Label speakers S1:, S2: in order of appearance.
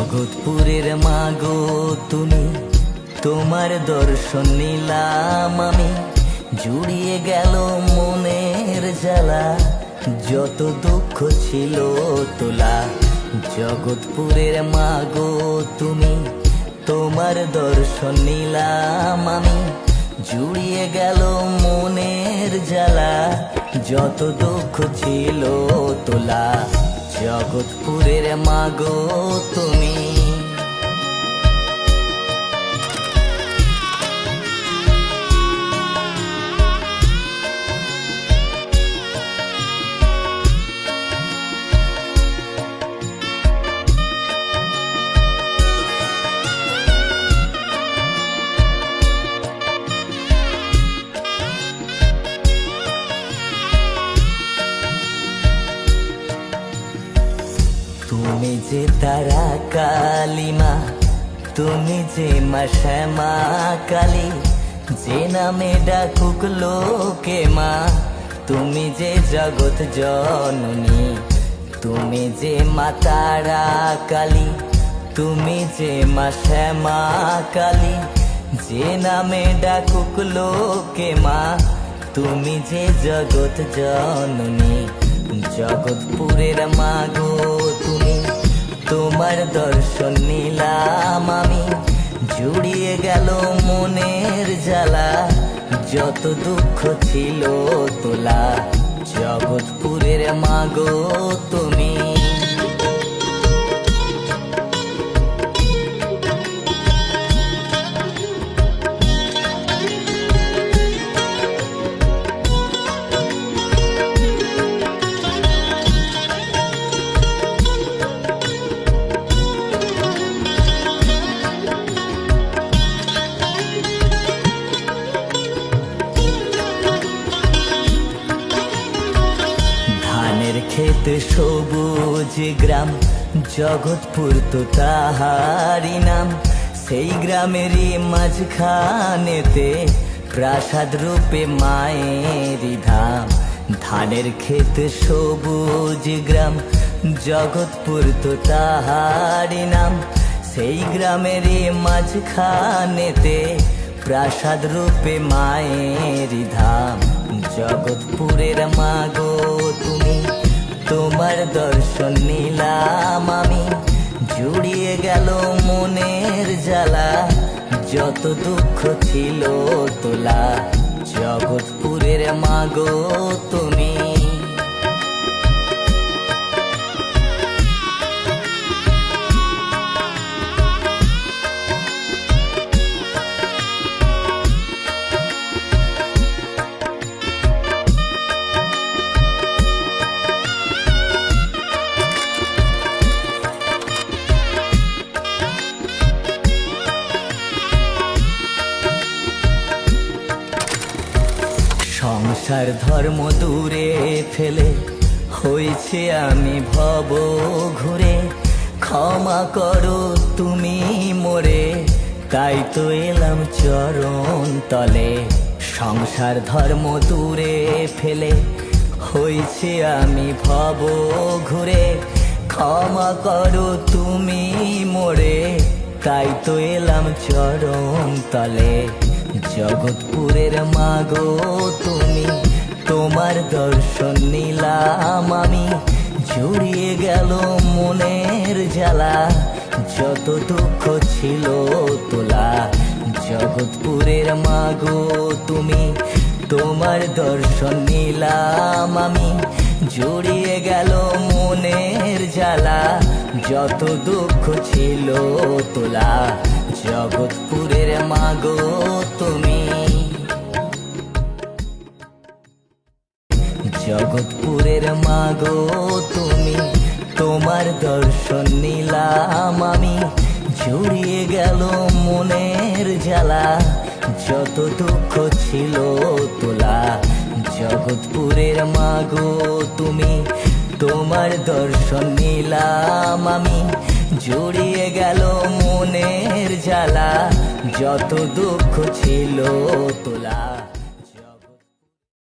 S1: জগৎপুরের মাগো, তুমি তোমার দর্শন নিলাম আমি। জুড়িয়ে গেল মনের জ্বালা, যত দুঃখ ছিল তোলা। জগৎপুরের মাগো, তুমি তোমার দর্শন নিলাম আমি। জুড়িয়ে গেল মনের জ্বালা, যত দুঃখ ছিল তোলা। জগৎপুরের মাগো তুমি যে তারা কালিমা, তুমি যে মা শ্যামা কালী, যে নামে ডাকুক লোকে মা, তুমি যে জগৎ জননী, তুমি যে মা তারা কালী, তুমি যে মা শ্যামা কালী, যে নামে ডাকুক লোকে মা, তুমি যে জগৎ জননী, জগৎপুরের মাগো তুমি তোমার দর্শন নিলাম আমি। জুড়িয়ে গেল মনের জ্বালা। যত দুঃখ ছিল তোলা। জগৎপুরের মাগো তুমি ক্ষেত সবুজ গ্রাম, জগৎপুর তো তাহারি নাম। সেই গ্রামেরই মাঝখানেতে প্রাসাদ রূপে মায়েরই ধাম। ধানের ক্ষেত সবুজ গ্রাম, জগৎপুর তো তাহারি নাম। সেই গ্রামেরই মাঝখানেতে প্রাসাদ রূপে মায়েরই ধাম। জগৎপুরের মাগো তোমার দর্শন নিলাম আমি। জুড়িয়ে গেল মনের জ্বালা। যত দুঃখ ছিল তোলা। জগৎপুরের মাগো তুমি। সংসার ধর্ম দূরে ফেলে, হয়েছে আমি ভব ঘুরে। ক্ষমা করো তুমি মোরে, তাই তো এলাম চরণ তলে। সংসার ধর্ম দূরে ফেলে, হয়েছে আমি ভব ঘুরে। ক্ষমা করো তুমি মোরে, তাই তো এলাম চরণ তলে। জগৎপুরের মাগো তুমি, তোমার দর্শন নিলাম আমি। জুড়িয়ে গেল মনের জ্বালা, যত দুঃখ ছিল তোলা। জগৎপুরের মাগো তুমি, তোমার দর্শন নিলাম আমি। জুড়িয়ে গেল মনের জ্বালা, যত দুঃখ ছিল তোলা। জগৎপুরের মাগো তুমি। জগৎপুরের মাগো তুমি, তোমার দর্শন নিলাম আমি। জুড়িয়ে গেল মনের জ্বালা, যত দুঃখ ছিল তোলা। জগৎপুরের মাগো তুমি, তোমার দর্শন নিলাম আমি। জুড়িয়ে গেল মনের জ্বালা যত দুঃখ ছিল তোলা।